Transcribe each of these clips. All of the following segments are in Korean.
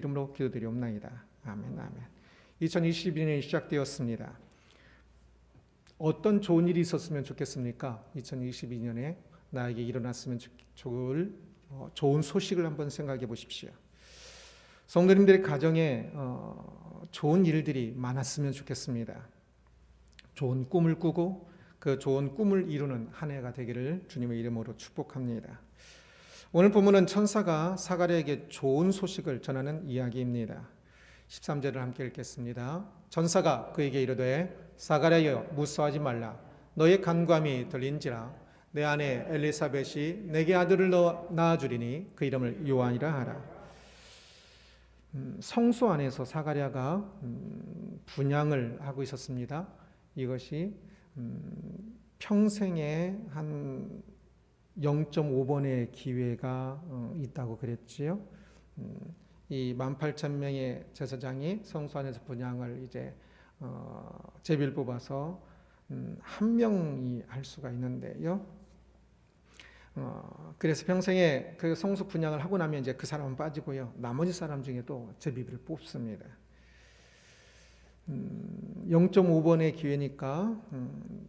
이름으로 기도드리옵나이다. 아멘, 아멘. 2022년이 시작되었습니다. 어떤 좋은 일이 있었으면 좋겠습니까? 2022년에 나에게 일어났으면 좋을 어, 좋은 소식을 한번 생각해 보십시오. 성도님들의 가정에 어, 좋은 일들이 많았으면 좋겠습니다. 좋은 꿈을 꾸고 그 좋은 꿈을 이루는 한 해가 되기를 주님의 이름으로 축복합니다. 오늘 본문은 천사가 사가랴에게 좋은 소식을 전하는 이야기입니다. 13절을 함께 읽겠습니다. 천사가 그에게 이르되 사가랴여 무서워하지 말라 너의 간감이 들린지라 내 아내 엘리사벳이 내게 아들을 낳아 주리니 그 이름을 요한이라 하라. 음, 성소 안에서 사가랴가 음, 분양을 하고 있었습니다. 이것이 음, 평생에 한 0.5번의 기회가 어, 있다고 그랬지요. 음, 이 18,000명의 제사장이 성소 안에서 분양을 이제 어, 제비를 뽑아서 음, 한 명이 할 수가 있는데요. 어, 그래서 평생에 그 성소 분양을 하고 나면 이제 그 사람은 빠지고요. 나머지 사람 중에 또 제비를 뽑습니다. 음, 0.5번의 기회니까 음,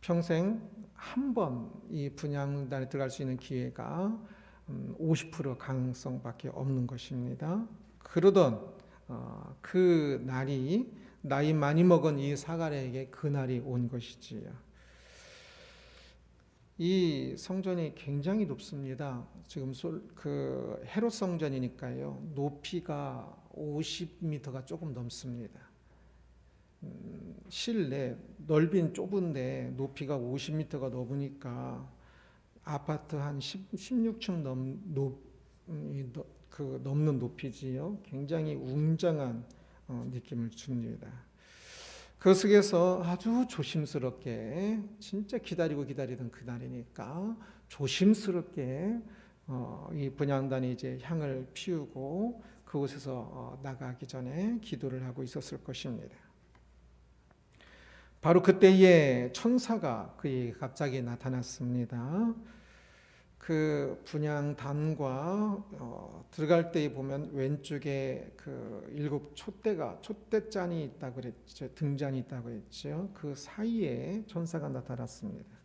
평생 한 번 이 분양단에 들어갈 수 있는 기회가 음, 50% 가능성밖에 없는 것입니다. 그러던 어, 그 날이 나이 많이 먹은 이 사가랴에게 그 날이 온 것이지요. 이 성전이 굉장히 높습니다. 지금 그 헤롯 성전이니까요. 높이가 50m가 조금 넘습니다. 음, 실내 넓인 좁은데 높이가 50m가 넘으니까 아파트 한 10, 16층 넘, 높, 음, 그 넘는 높이지요. 굉장히 웅장한 어, 느낌을 줍니다. 그 속에서 아주 조심스럽게 진짜 기다리고 기다리던 그날이니까 조심스럽게 어, 이 분양단이 이제 향을 피우고 그곳에서 어, 나가기 전에 기도를 하고 있었을 것입니다. 바로 그때에 천사가 그에게 갑자기 나타났습니다. 그 분양단과 어, 들어갈 때 보면 왼쪽에 그 일곱 촛대가 촛대잔이 있다 그랬죠. 등잔이 있다고 그랬죠. 그 사이에 천사가 나타났습니다.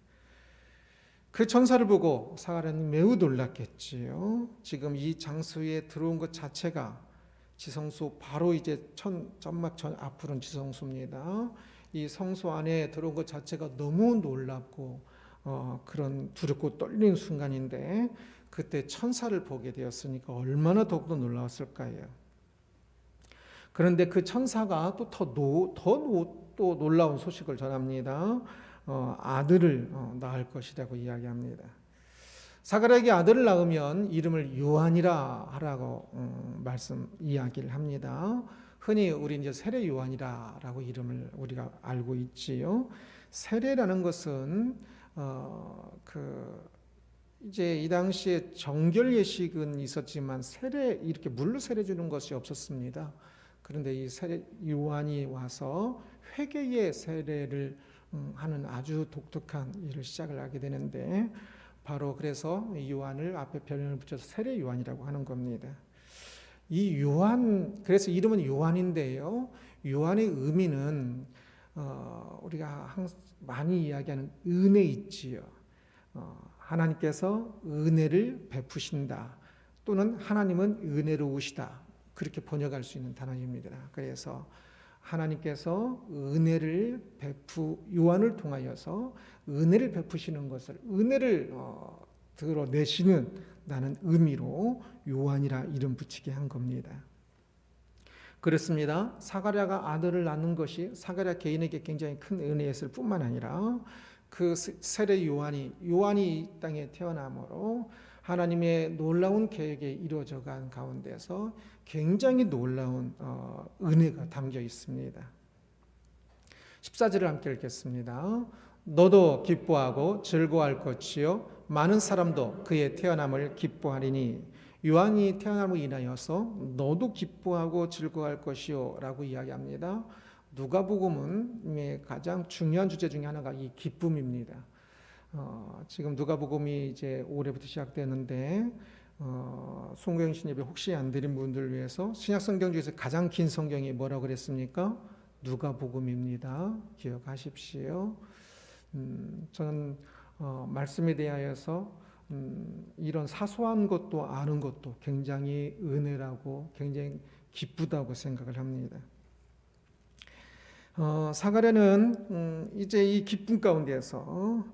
그 천사를 보고 사가랴는 매우 놀랐겠지요. 지금 이 장소에 들어온 것 자체가 지성소 바로 이제 천 점막 전 앞으로는 지성소입니다. 이 성소 안에 들어온 것 자체가 너무 놀랍고 어, 그런 두렵고 떨리는 순간인데 그때 천사를 보게 되었으니까 얼마나 더욱더 놀라웠을까요? 그런데 그 천사가 또더 놀라운 소식을 전합니다. 어, 아들을 어, 낳을 것이라고 이야기합니다. 사가랴에게 아들을 낳으면 이름을 요한이라 하라고 음, 말씀 이야기를 합니다. 흔히 우리 이제 세례 요한이라라고 이름을 우리가 알고 있지요. 세례라는 것은 어 그 이제 이 당시에 정결 예식은 있었지만 세례 이렇게 물로 세례 주는 것이 없었습니다. 그런데 이 세례 요한이 와서 회개의 세례를 음, 하는 아주 독특한 일을 시작을 하게 되는데 바로 그래서 요한을 앞에 별명을 붙여서 세례 요한이라고 하는 겁니다. 이 요한 그래서 이름은 요한인데요. 요한의 의미는 어, 우리가 많이 이야기하는 은혜 있지요. 어, 하나님께서 은혜를 베푸신다. 또는 하나님은 은혜로우시다. 그렇게 번역할 수 있는 단어입니다. 그래서 하나님께서 은혜를 베푸 요한을 통하여서 은혜를 베푸시는 것을 은혜를 어, 드러내시는 나는 의미로 요한이라 이름 붙이게 한 겁니다. 그렇습니다. 사가랴가 아들을 낳는 것이 사가랴 개인에게 굉장히 큰 은혜였을 뿐만 아니라 그 세례 요한이 요한이 이 땅에 태어남으로 하나님의 놀라운 계획에 이루어져 간 가운데서 굉장히 놀라운 어, 은혜가 담겨 있습니다. 14절을 함께 읽겠습니다. 너도 기뻐하고 즐거워할 것이요 많은 사람도 그의 태어남을 기뻐하리니 요한이 태어남을 인하여서 너도 기뻐하고 즐거워할 것이요라고 이야기합니다. 누가복음은 가장 중요한 주제 중에 하나가 이 기쁨입니다. 어, 지금 누가복음이 이제 올해부터 시작되는데 어, 송구영신 예배 혹시 안 드린 분들 위해서 신약 성경 중에서 가장 긴 성경이 뭐라고 그랬습니까? 누가복음입니다. 기억하십시오. 음, 저는 어, 말씀에 대하여서 음, 이런 사소한 것도 아는 것도 굉장히 은혜라고 굉장히 기쁘다고 생각을 합니다. 어, 사가랴는 음, 이제 이 기쁨 가운데서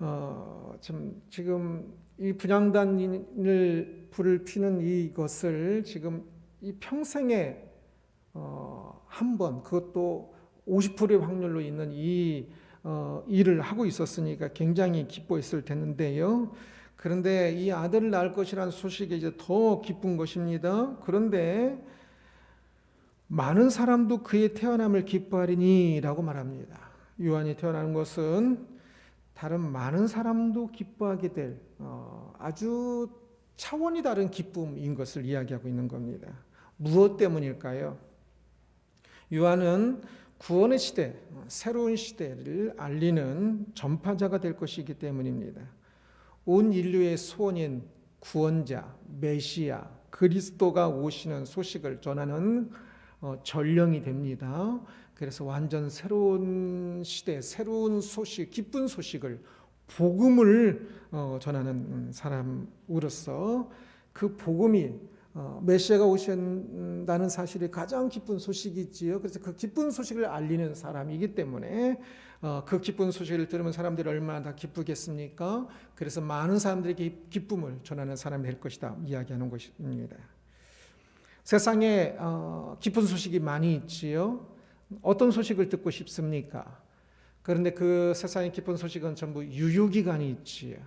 어, 좀 지금 이 분양단을 불을 피는 이것을 지금 이 평생에 어, 한 번 그것도 50%의 확률로 있는 이 어, 일을 하고 있었으니까 굉장히 기뻐했을 텐데요. 그런데 이 아들을 낳을 것이라는 소식이 이제 더 기쁜 것입니다. 그런데 많은 사람도 그의 태어남을 기뻐하리니라고 말합니다. 요한이 태어나는 것은 다른 많은 사람도 기뻐하게 될 어, 아주 차원이 다른 기쁨인 것을 이야기하고 있는 겁니다. 무엇 때문일까요? 요한은 구원의 시대, 새로운 시대를 알리는 전파자가 될 것이기 때문입니다. 온 인류의 소원인 구원자, 메시아, 그리스도가 오시는 소식을 전하는 어, 전령이 됩니다. 그래서 완전 새로운 시대, 새로운 소식, 기쁜 소식을 복음을 어, 전하는 사람으로서 그 복음이 어, 메시아가 오신다는 사실이 가장 기쁜 소식이지요. 그래서 그 기쁜 소식을 알리는 사람이기 때문에 어, 그 기쁜 소식을 들으면 사람들이 얼마나 다 기쁘겠습니까? 그래서 많은 사람들에게 기쁨을 전하는 사람이 될 것이다 이야기하는 것입니다. 세상에 어, 기쁜 소식이 많이 있지요. 어떤 소식을 듣고 싶습니까? 그런데 그 세상의 기쁜 소식은 전부 유효기간이 있지요.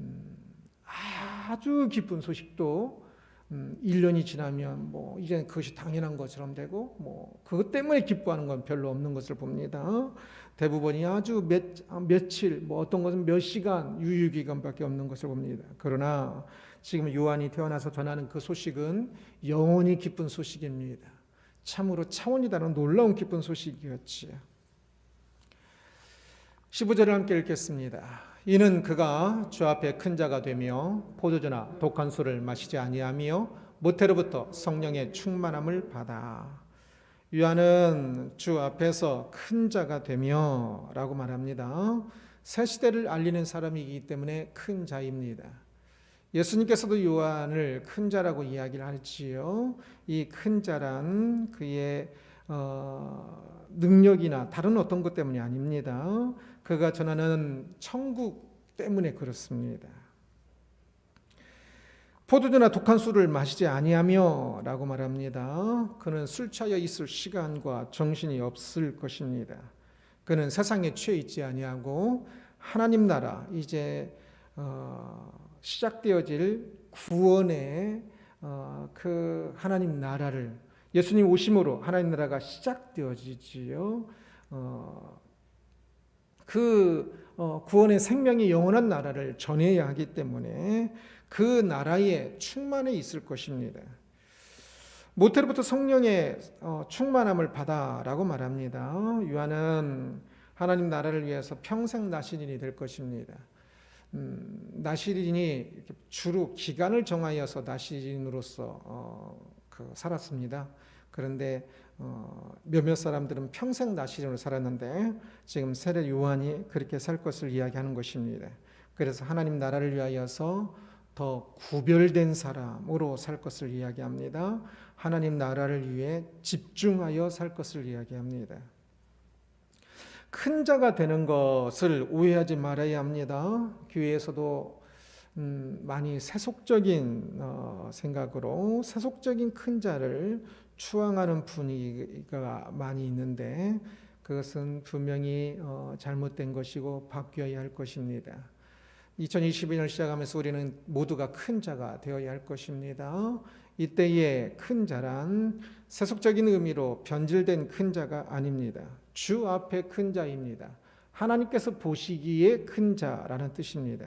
음, 아주 기쁜 소식도 음, 1년이 지나면 뭐 이제 그것이 당연한 것처럼 되고 뭐 그것 때문에 기뻐하는 건 별로 없는 것을 봅니다. 대부분이 아주 몇 며칠 뭐 어떤 것은 몇 시간 유효 기간밖에 없는 것을 봅니다. 그러나 지금 요한이 태어나서 전하는 그 소식은 영원히 기쁜 소식입니다. 참으로 차원이 다른 놀라운 기쁜 소식이었지요. 15절을 함께 읽겠습니다. 이는 그가 주 앞에 큰 자가 되며 포도주나 독한 술을 마시지 아니하며 모태로부터 성령의 충만함을 받아 요한은 주 앞에서 큰 자가 되며라고 말합니다. 새 시대를 알리는 사람이기 때문에 큰 자입니다. 예수님께서도 요한을 큰 자라고 이야기를 하지요. 이 큰 자란 그의 어, 능력이나 다른 어떤 것 때문이 아닙니다. 그가 전하는 천국 때문에 그렇습니다. 포도주나 독한 술을 마시지 아니하며라고 말합니다. 그는 술 취하여 있을 시간과 정신이 없을 것입니다. 그는 세상에 취해 있지 아니하고 하나님 나라 이제 어, 시작되어질 구원의 어, 그 하나님 나라를 예수님 오심으로 하나님 나라가 시작되어지지요. 어, 그 어, 구원의 생명이 영원한 나라를 전해야 하기 때문에 그 나라에 충만해 있을 것입니다. 모태로부터 성령의 어, 충만함을 받아라고 말합니다. 요한은 하나님 나라를 위해서 평생 나시린이 될 것입니다. 음, 나시린이 주로 기간을 정하여서 나시린으로서 어, 그 살았습니다. 그런데 어, 몇몇 사람들은 평생 나시린으로 살았는데 지금 세례 요한이 그렇게 살 것을 이야기하는 것입니다. 그래서 하나님 나라를 위하여서 더 구별된 사람으로 살 것을 이야기합니다. 하나님 나라를 위해 집중하여 살 것을 이야기합니다. 큰 자가 되는 것을 오해하지 말아야 합니다. 교회에서도 음, 많이 세속적인 어, 생각으로 세속적인 큰 자를 추앙하는 분위기가 많이 있는데 그것은 분명히 어, 잘못된 것이고 바뀌어야 할 것입니다. 2022년 시작하면서 우리는 모두가 큰 자가 되어야 할 것입니다. 이때의 큰 자란 세속적인 의미로 변질된 큰 자가 아닙니다. 주 앞에 큰 자입니다. 하나님께서 보시기에 큰 자라는 뜻입니다.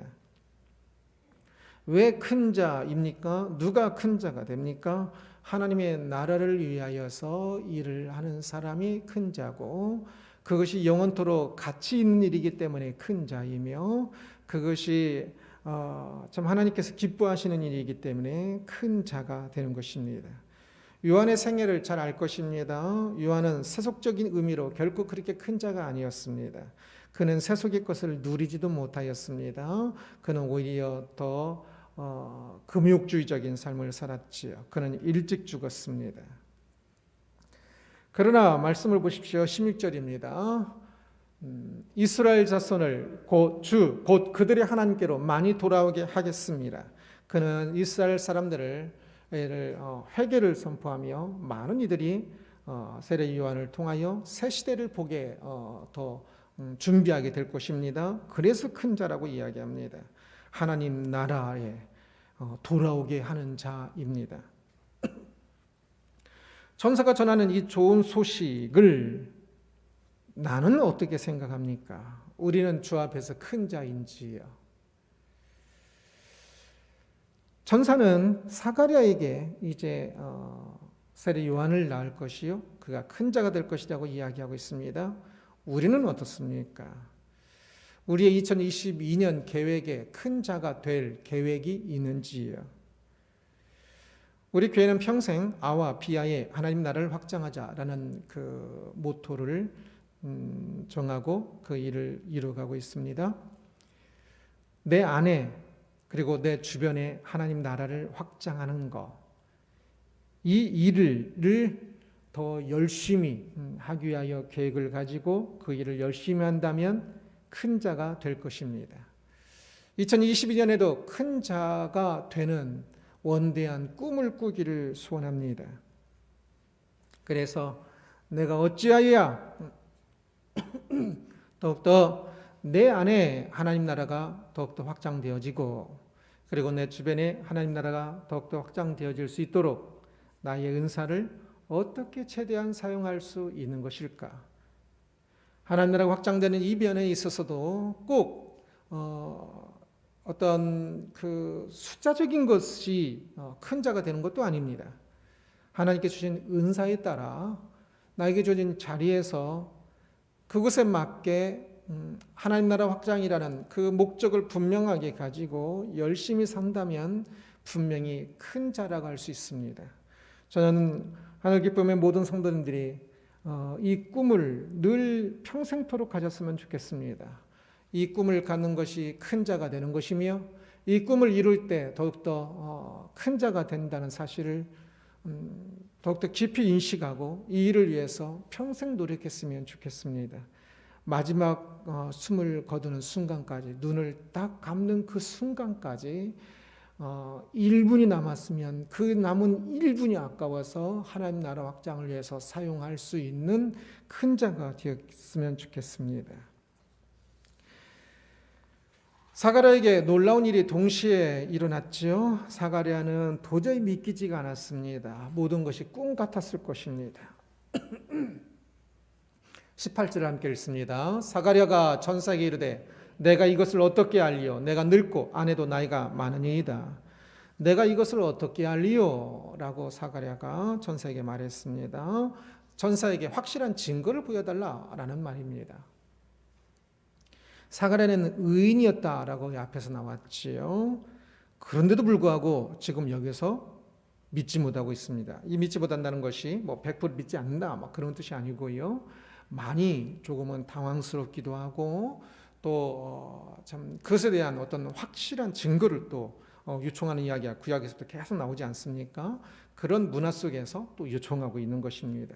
왜 큰 자입니까? 누가 큰 자가 됩니까? 하나님의 나라를 위하여서 일을 하는 사람이 큰 자고 그것이 영원토록 가치 있는 일이기 때문에 큰 자이며 그것이 어, 참 하나님께서 기뻐하시는 일이기 때문에 큰 자가 되는 것입니다. 요한의 생애를 잘 알 것입니다. 요한은 세속적인 의미로 결코 그렇게 큰 자가 아니었습니다. 그는 세속의 것을 누리지도 못하였습니다. 그는 오히려 더 어, 금욕주의적인 삶을 살았지요. 그는 일찍 죽었습니다. 그러나 말씀을 보십시오. 16절입니다. 음, 이스라엘 자손을 곧 주, 곧 그들의 하나님께로 많이 돌아오게 하겠습니다. 그는 이스라엘 사람들을 를, 어, 회개를 선포하며 많은 이들이 어, 세례 요한을 통하여 새 시대를 보게 어, 더 음, 준비하게 될 것입니다. 그래서 큰 자라고 이야기합니다. 하나님 나라에 어, 돌아오게 하는 자입니다. 전사가 전하는 이 좋은 소식을 나는 어떻게 생각합니까? 우리는 주 앞에서 큰 자인지요. 전사는 사가랴에게 이제 어, 세례 요한을 낳을 것이요, 그가 큰 자가 될 것이라고 이야기하고 있습니다. 우리는 어떻습니까? 우리의 2022년 계획에 큰 자가 될 계획이 있는지요? 우리 교회는 평생 아와 비아의 하나님 나라를 확장하자라는 그 모토를 음, 정하고 그 일을 이루어가고 있습니다. 내 안에 그리고 내 주변에 하나님 나라를 확장하는 것, 이 일을 더 열심히 음, 하기 위하여 계획을 가지고 그 일을 열심히 한다면 큰 자가 될 것입니다. 2022년에도 큰 자가 되는 원대한 꿈을 꾸기를 소원합니다. 그래서 내가 어찌하여야 더욱더 내 안에 하나님 나라가 더욱더 확장되어지고 그리고 내 주변에 하나님 나라가 더욱더 확장되어질 수 있도록 나의 은사를 어떻게 최대한 사용할 수 있는 것일까? 하나님 나라가 확장되는 이 변에 있어서도 꼭 어, 어떤 그 숫자적인 것이 어, 큰 자가 되는 것도 아닙니다. 하나님께 주신 은사에 따라 나에게 주어진 자리에서 그것에 맞게 음, 하나님 나라 확장이라는 그 목적을 분명하게 가지고 열심히 산다면 분명히 큰 자라갈 수 있습니다. 저는 하늘 기쁨의 모든 성도님들이 어, 이 꿈을 늘 평생토록 가졌으면 좋겠습니다. 이 꿈을 갖는 것이 큰 자가 되는 것이며 이 꿈을 이룰 때 더욱더 어, 큰 자가 된다는 사실을 음, 더욱더 깊이 인식하고 이 일을 위해서 평생 노력했으면 좋겠습니다. 마지막 어, 숨을 거두는 순간까지 눈을 딱 감는 그 순간까지 어, 1분이 남았으면 그 남은 1분이 아까워서 하나님 나라 확장을 위해서 사용할 수 있는 큰 자가 되었으면 좋겠습니다. 사가랴에게 놀라운 일이 동시에 일어났지요. 사가랴는 도저히 믿기지가 않았습니다. 모든 것이 꿈 같았을 것입니다. 18절을 함께 읽습니다. 사가랴가 전사에게 이르되 내가 이것을 어떻게 알리요? 내가 늙고 아내도 나이가 많으니이다. 내가 이것을 어떻게 알리요? 라고 사가랴가 전사에게 말했습니다. 전사에게 확실한 증거를 보여달라라는 말입니다. 사가랴는 의인이었다라고 앞에서 나왔지요. 그런데도 불구하고 지금 여기서 믿지 못하고 있습니다. 이 믿지 못한다는 것이 뭐 100% 믿지 않는다 막 그런 뜻이 아니고요. 많이 조금은 당황스럽기도 하고 또참 어, 그것에 대한 어떤 확실한 증거를 또 어, 요청하는 이야기가 구약에서도 계속 나오지 않습니까? 그런 문화 속에서 또 요청하고 있는 것입니다.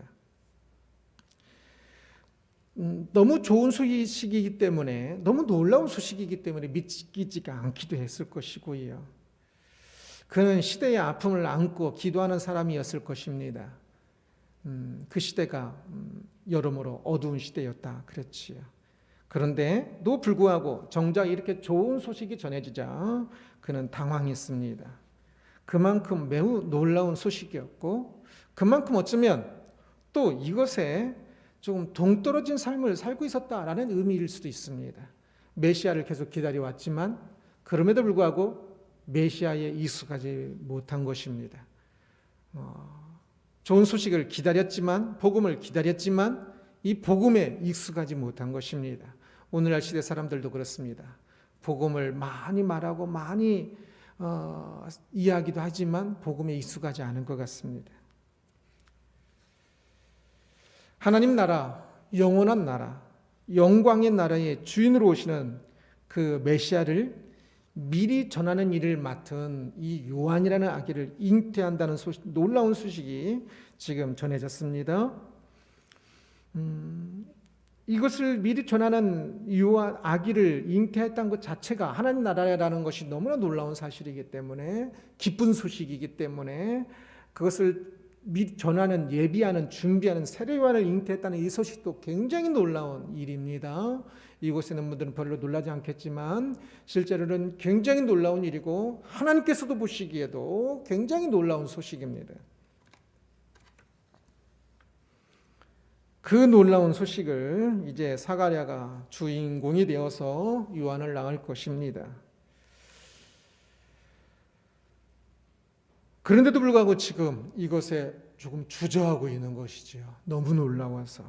음, 너무 좋은 소식이기 때문에 너무 놀라운 소식이기 때문에 믿기지가 않기도 했을 것이고요. 그는 시대의 아픔을 안고 기도하는 사람이었을 것입니다. 음, 그 시대가 음, 여러모로 어두운 시대였다 그랬지요. 그런데도 불구하고 정작 이렇게 좋은 소식이 전해지자 그는 당황했습니다. 그만큼 매우 놀라운 소식이었고 그만큼 어쩌면 또 이것에 조금 동떨어진 삶을 살고 있었다라는 의미일 수도 있습니다. 메시아를 계속 기다려왔지만 그럼에도 불구하고 메시아에 익숙하지 못한 것입니다. 어, 좋은 소식을 기다렸지만 복음을 기다렸지만 이 복음에 익숙하지 못한 것입니다. 오늘날 시대 사람들도 그렇습니다. 복음을 많이 말하고 많이 어, 이야기도 하지만 복음에 익숙하지 않은 것 같습니다. 하나님 나라, 영원한 나라, 영광의 나라의 주인으로 오시는 그 메시아를 미리 전하는 일을 맡은 이 요한이라는 아기를 잉태한다는 소식, 놀라운 소식이 지금 전해졌습니다. 음, 이것을 미리 전하는 요한 아기를 잉태했다는 것 자체가 하나님 나라라는 것이 너무나 놀라운 사실이기 때문에 기쁜 소식이기 때문에 그것을 미리 전하는 예비하는 준비하는 세례 요한을 잉태했다는 이 소식도 굉장히 놀라운 일입니다. 이곳에 있는 분들은 별로 놀라지 않겠지만 실제로는 굉장히 놀라운 일이고 하나님께서도 보시기에도 굉장히 놀라운 소식입니다. 그 놀라운 소식을 이제 사가랴가 주인공이 되어서 요한을 낳을 것입니다. 그런데도 불구하고 지금 이것에 조금 주저하고 있는 것이지요. 너무 놀라워서.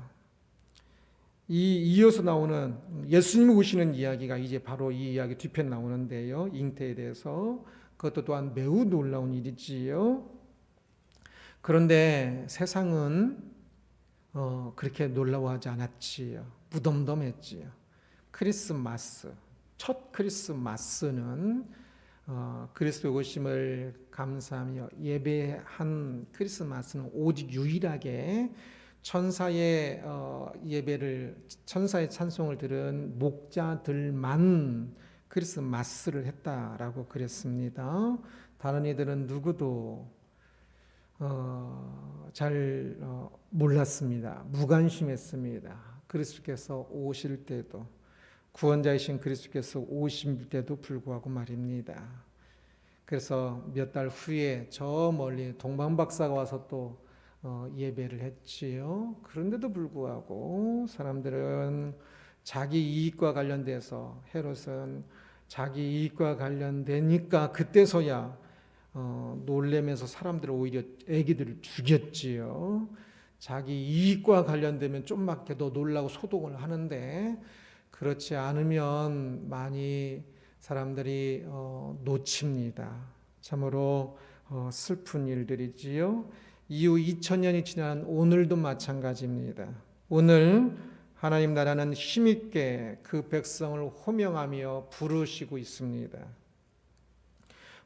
이 이어서 나오는 예수님 오시는 이야기가 이제 바로 이 이야기 뒤편 나오는데요. 잉태에 대해서 그것도 또한 매우 놀라운 일이지요. 그런데 세상은 어, 그렇게 놀라워하지 않았지요. 무덤덤했지요. 크리스마스 첫 크리스마스는 어, 그리스도의 오심을 감사하며 예배한 크리스마스는 오직 유일하게 천사의 어, 예배를 천사의 찬송을 들은 목자들만 크리스마스를 했다라고 그랬습니다. 다른 이들은 누구도 어, 잘 어, 몰랐습니다. 무관심했습니다. 그리스도께서 오실 때도 구원자이신 그리스도께서 오실 때도 불구하고 말입니다. 그래서 몇 달 후에 저 멀리 동방 박사가 와서 또 어, 예배를 했지요. 그런데도 불구하고 사람들은 자기 이익과 관련돼서 헤롯은 자기 이익과 관련되니까 그때서야 어, 놀래면서 사람들을 오히려 애기들을 죽였지요. 자기 이익과 관련되면 좀밖에 더 놀라고 소동을 하는데 그렇지 않으면 많이 사람들이 어, 놓칩니다. 참으로 어, 슬픈 일들이지요. 이후 2000년이 지난 오늘도 마찬가지입니다. 오늘 하나님 나라는 힘있게 그 백성을 호명하며 부르시고 있습니다.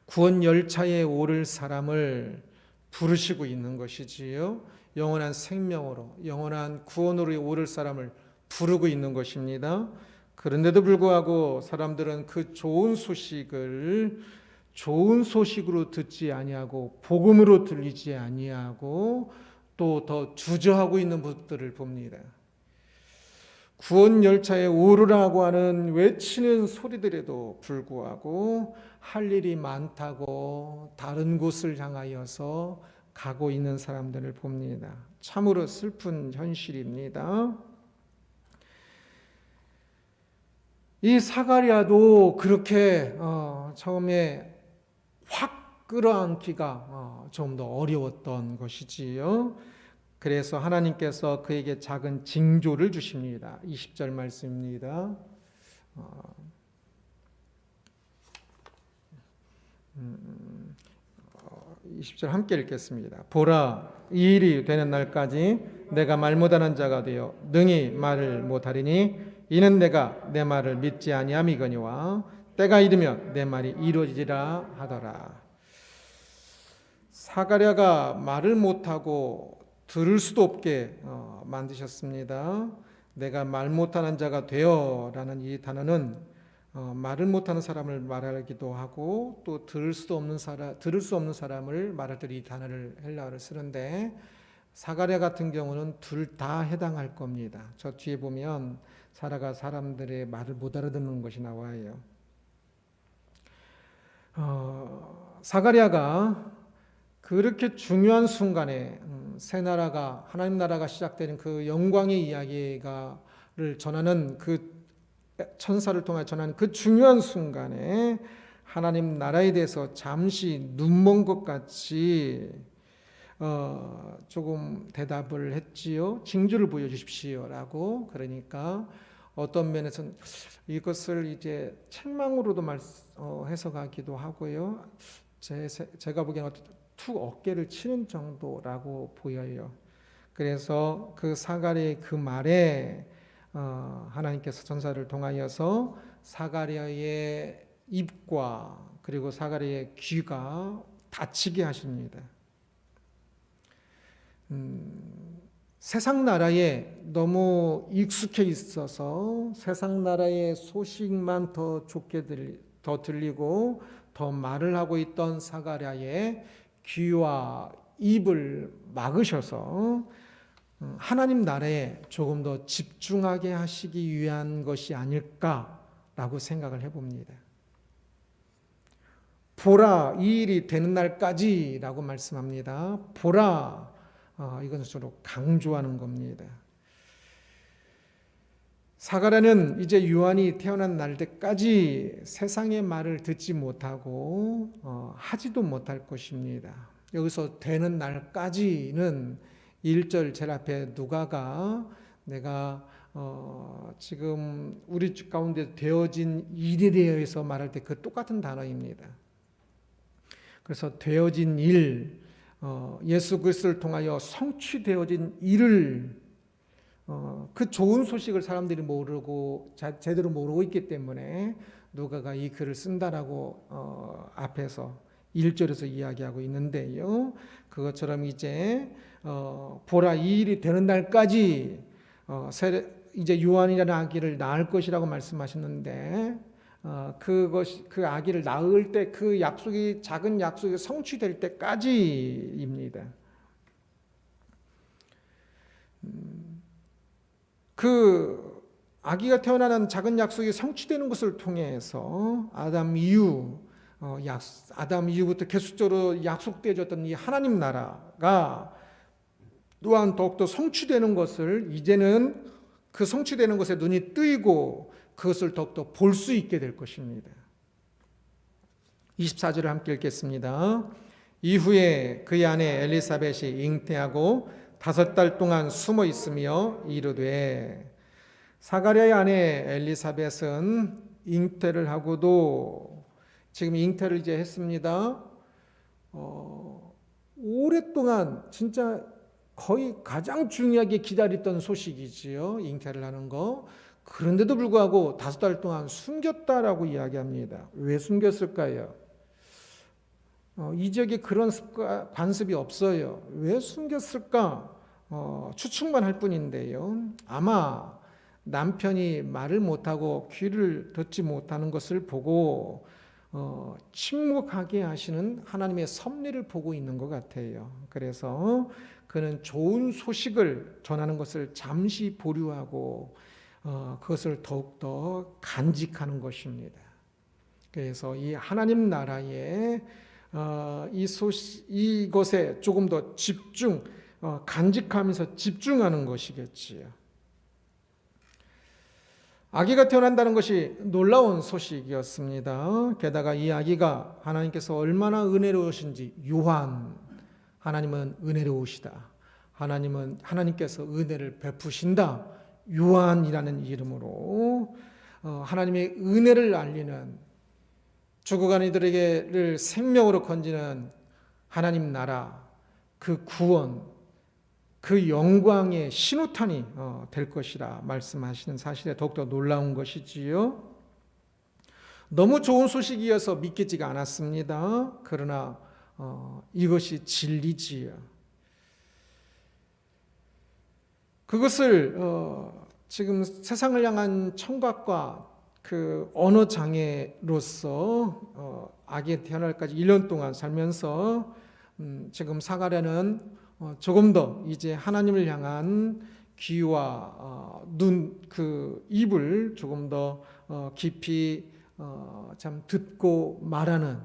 구원 열차에 오를 사람을 부르시고 있는 것이지요. 영원한 생명으로, 영원한 구원으로 오를 사람을 부르고 있는 것입니다. 그런데도 불구하고 사람들은 그 좋은 소식을 좋은 소식으로 듣지 아니하고 복음으로 들리지 아니하고 또 더 주저하고 있는 분들을 봅니다. 구원 열차에 오르라고 하는 외치는 소리들에도 불구하고 할 일이 많다고 다른 곳을 향하여서 가고 있는 사람들을 봅니다. 참으로 슬픈 현실입니다. 이 사가리아도 그렇게 어, 처음에 확 끌어안기가 어, 좀더 어려웠던 것이지요. 그래서 하나님께서 그에게 작은 징조를 주십니다. 20절 말씀입니다. 어, 음, 20절 함께 읽겠습니다. 보라, 이 일이 되는 날까지 내가 말 못하는 자가 되어 능히 말을 못하리니 이는 내가 내 말을 믿지 아니함이거니와 때가 이르면 내 말이 이루어지리라 하더라. 사가랴가 말을 못하고 들을 수도 없게 어, 만드셨습니다. 내가 말 못하는 자가 되어라는 이 단어는 어, 말을 못하는 사람을 말하기도 하고 또 들을 수도 없는 사람 들을 수 없는 사람을 말할 때 이 단어를 헬라어를 쓰는데 사가랴 같은 경우는 둘 다 해당할 겁니다. 저 뒤에 보면 사라가 사람들의 말을 못 알아듣는 것이 나와요. 어, 사가랴가 그렇게 중요한 순간에 음, 새 나라가 하나님 나라가 시작되는 그 영광의 이야기가를 전하는 그 천사를 통해 전하는 그 중요한 순간에 하나님 나라에 대해서 잠시 눈먼 것 같이 어, 조금 대답을 했지요. 징조를 보여주십시오라고 그러니까 어떤 면에서는 이것을 이제 책망으로도 말, 어, 해석하기도 하고요. 제, 제가 보기에는 툭 어깨를 치는 정도라고 보여요. 그래서 그 사가랴의 그 말에 어, 하나님께서 전사를 통하여서 사가랴의 입과 그리고 사가랴의 귀가 다치게 하십니다. 음, 세상 나라에 너무 익숙해 있어서 세상 나라의 소식만 더 좋게 들, 더 들리고 더 말을 하고 있던 사가랴의 귀와 입을 막으셔서 음, 하나님 나라에 조금 더 집중하게 하시기 위한 것이 아닐까라고 생각을 해봅니다. 보라 이 일이 되는 날까지 라고 말씀합니다. 보라 어, 이건 서로 강조하는 겁니다. 사가랴는 이제 요한이 태어난 날 때까지 세상의 말을 듣지 못하고 어, 하지도 못할 것입니다. 여기서 되는 날까지는 1절 제일 앞에 누가가 내가 어, 지금 우리 집 가운데 되어진 일에 대해서 말할 때 그 똑같은 단어입니다. 그래서 되어진 일, 어, 예수 그리스도를 통하여 성취되어진 일을 어, 그 좋은 소식을 사람들이 모르고 자, 제대로 모르고 있기 때문에 누가가 이 글을 쓴다라고 어, 앞에서 1절에서 이야기하고 있는데요. 그것처럼 이제 어, 보라 이 일이 되는 날까지 어, 세례, 이제 요한이라는 아기를 낳을 것이라고 말씀하셨는데 어, 그것이 그 아기를 낳을 때 그 약속이 작은 약속이 성취될 때까지입니다. 음, 그 아기가 태어나는 작은 약속이 성취되는 것을 통해서 아담 이후 어, 약, 아담 이후부터 계속적으로 약속되어졌던 이 하나님 나라가 또한 더욱더 성취되는 것을 이제는 그 성취되는 것에 눈이 뜨이고 그것을 더욱더 볼 수 있게 될 것입니다. 24절을 함께 읽겠습니다. 이후에 그의 아내 엘리사벳이 잉태하고 다섯 달 동안 숨어 있으며 이르되 사가랴의 아내 엘리사벳은 잉태를 하고도 지금 잉태를 이제 했습니다. 어, 오랫동안 진짜 거의 가장 중요하게 기다렸던 소식이지요. 잉태를 하는 거. 그런데도 불구하고 다섯 달 동안 숨겼다라고 이야기합니다. 왜 숨겼을까요? 어, 이 지역에 그런 습관, 관습이 없어요. 왜 숨겼을까? 어, 추측만 할 뿐인데요. 아마 남편이 말을 못하고 귀를 듣지 못하는 것을 보고 어, 침묵하게 하시는 하나님의 섭리를 보고 있는 것 같아요. 그래서 그는 좋은 소식을 전하는 것을 잠시 보류하고 어, 그것을 더욱더 간직하는 것입니다. 그래서 이 하나님 나라의 어, 이 소식, 이것에 조금 더 집중, 어, 간직하면서 집중하는 것이겠지요. 아기가 태어난다는 것이 놀라운 소식이었습니다. 게다가 이 아기가 하나님께서 얼마나 은혜로우신지 요한 하나님은 은혜로우시다. 하나님은 하나님께서 은혜를 베푸신다. 요한이라는 이름으로 어, 하나님의 은혜를 알리는 죽어간 이들에게를 생명으로 건지는 하나님 나라 그 구원 그 영광의 신호탄이 어, 될 것이라 말씀하시는 사실에 더욱더 놀라운 것이지요. 너무 좋은 소식이어서 믿기지가 않았습니다. 그러나 어, 이것이 진리지요. 그것을 어, 지금 세상을 향한 청각과 그 언어 장애로서 어, 아기 태어날까지 1년 동안 살면서 음, 지금 사가랴는 어, 조금 더 이제 하나님을 향한 귀와 어, 눈, 그 입을 조금 더 어, 깊이 어, 참 듣고 말하는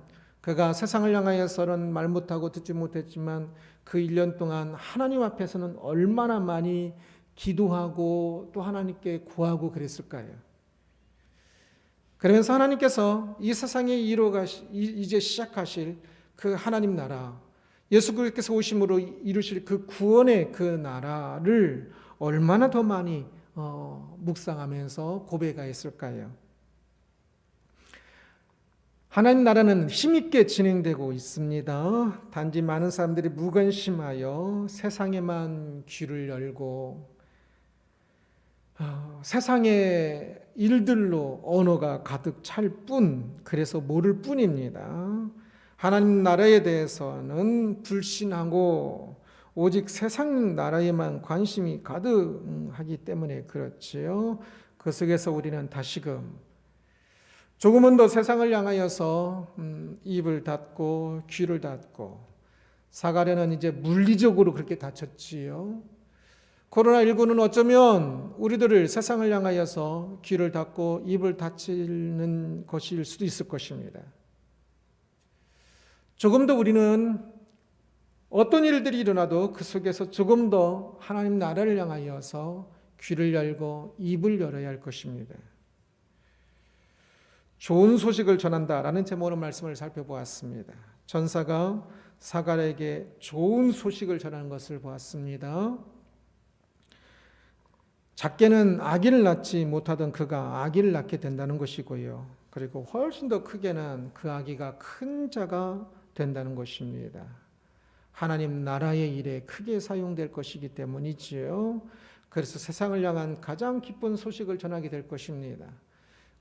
그가 세상을 향하여서는 말 못하고 듣지 못했지만 그 1년 동안 하나님 앞에서는 얼마나 많이 기도하고 또 하나님께 구하고 그랬을까요? 그러면서 하나님께서 이 세상에 이루가시 이제 시작하실 그 하나님 나라 예수 그리스도께서 오심으로 이루실 그 구원의 그 나라를 얼마나 더 많이 어, 묵상하면서 고백하였을까요? 하나님 나라는 힘있게 진행되고 있습니다. 단지 많은 사람들이 무관심하여 세상에만 귀를 열고 어, 세상의 일들로 언어가 가득 찰 뿐, 그래서 모를 뿐입니다. 하나님 나라에 대해서는 불신하고 오직 세상 나라에만 관심이 가득하기 때문에 그렇지요. 그 속에서 우리는 다시금 조금은 더 세상을 향하여서 음, 입을 닫고 귀를 닫고 사가랴는 이제 물리적으로 그렇게 닫혔지요. 코로나19는 어쩌면 우리들을 세상을 향하여서 귀를 닫고 입을 닫히는 것일 수도 있을 것입니다. 조금 더 우리는 어떤 일들이 일어나도 그 속에서 조금 더 하나님 나라를 향하여서 귀를 열고 입을 열어야 할 것입니다. 좋은 소식을 전한다라는 제목의 말씀을 살펴보았습니다. 전사가 사갈에게 좋은 소식을 전하는 것을 보았습니다. 작게는 아기를 낳지 못하던 그가 아기를 낳게 된다는 것이고요. 그리고 훨씬 더 크게는 그 아기가 큰 자가 된다는 것입니다. 하나님 나라의 일에 크게 사용될 것이기 때문이지요. 그래서 세상을 향한 가장 기쁜 소식을 전하게 될 것입니다.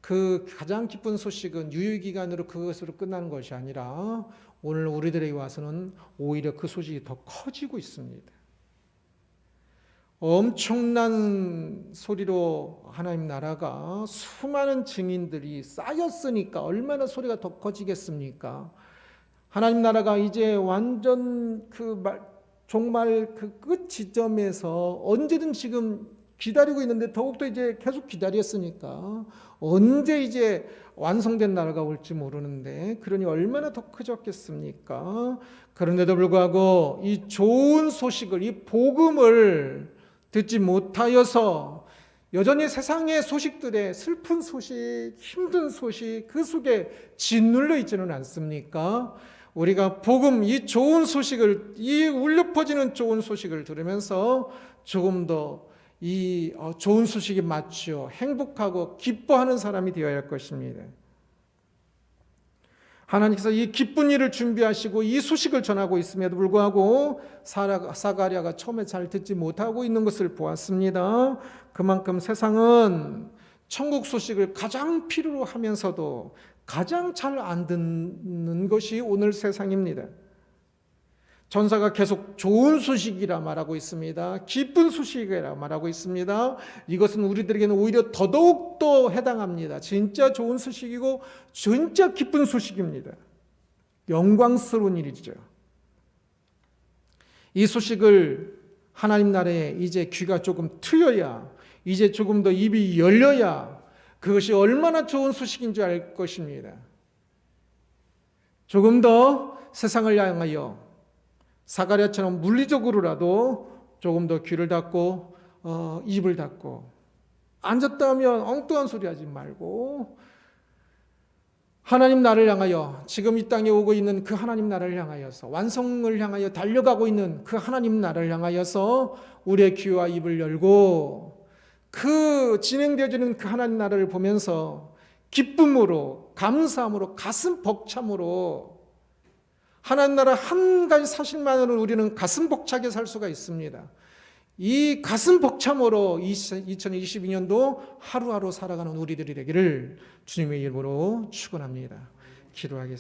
그 가장 기쁜 소식은 유효기간으로 그것으로 끝나는 것이 아니라 오늘 우리들에게 와서는 오히려 그 소식이 더 커지고 있습니다. 엄청난 소리로 하나님 나라가 수많은 증인들이 쌓였으니까 얼마나 소리가 더 커지겠습니까? 하나님 나라가 이제 완전 그 말, 정말 그 끝 지점에서 언제든 지금 기다리고 있는데 더욱더 이제 계속 기다렸으니까 언제 이제 완성된 나라가 올지 모르는데 그러니 얼마나 더 커졌겠습니까? 그런데도 불구하고 이 좋은 소식을 이 복음을 듣지 못하여서 여전히 세상의 소식들의 슬픈 소식, 힘든 소식 그 속에 짓눌려 있지는 않습니까? 우리가 복음 이 좋은 소식을 이 울려 퍼지는 좋은 소식을 들으면서 조금 더 이 어, 좋은 소식에 맞추어 행복하고 기뻐하는 사람이 되어야 할 것입니다. 하나님께서 이 기쁜 일을 준비하시고 이 소식을 전하고 있음에도 불구하고 사가랴가 처음에 잘 듣지 못하고 있는 것을 보았습니다. 그만큼 세상은 천국 소식을 가장 필요로 하면서도 가장 잘 안 듣는 것이 오늘 세상입니다. 전사가 계속 좋은 소식이라 말하고 있습니다. 기쁜 소식이라 말하고 있습니다. 이것은 우리들에게는 오히려 더더욱 더 해당합니다. 진짜 좋은 소식이고 진짜 기쁜 소식입니다. 영광스러운 일이죠. 이 소식을 하나님 나라에 이제 귀가 조금 트여야 이제 조금 더 입이 열려야 그것이 얼마나 좋은 소식인 줄 알 것입니다. 조금 더 세상을 향하여 사가랴처럼 물리적으로라도 조금 더 귀를 닫고 어, 입을 닫고 앉았다 하면 엉뚱한 소리 하지 말고 하나님 나를 향하여 지금 이 땅에 오고 있는 그 하나님 나를 향하여서 완성을 향하여 달려가고 있는 그 하나님 나를 향하여서 우리의 귀와 입을 열고 그 진행되어지는 그 하나님 나라를 보면서 기쁨으로 감사함으로 가슴 벅참으로 하나님 나라 한 가지 사실만으로 우리는 가슴 벅차게 살 수가 있습니다. 이 가슴 벅참으로 2022년도 하루하루 살아가는 우리들이 되기를 주님의 이름으로 축원합니다. 기도하겠습니다.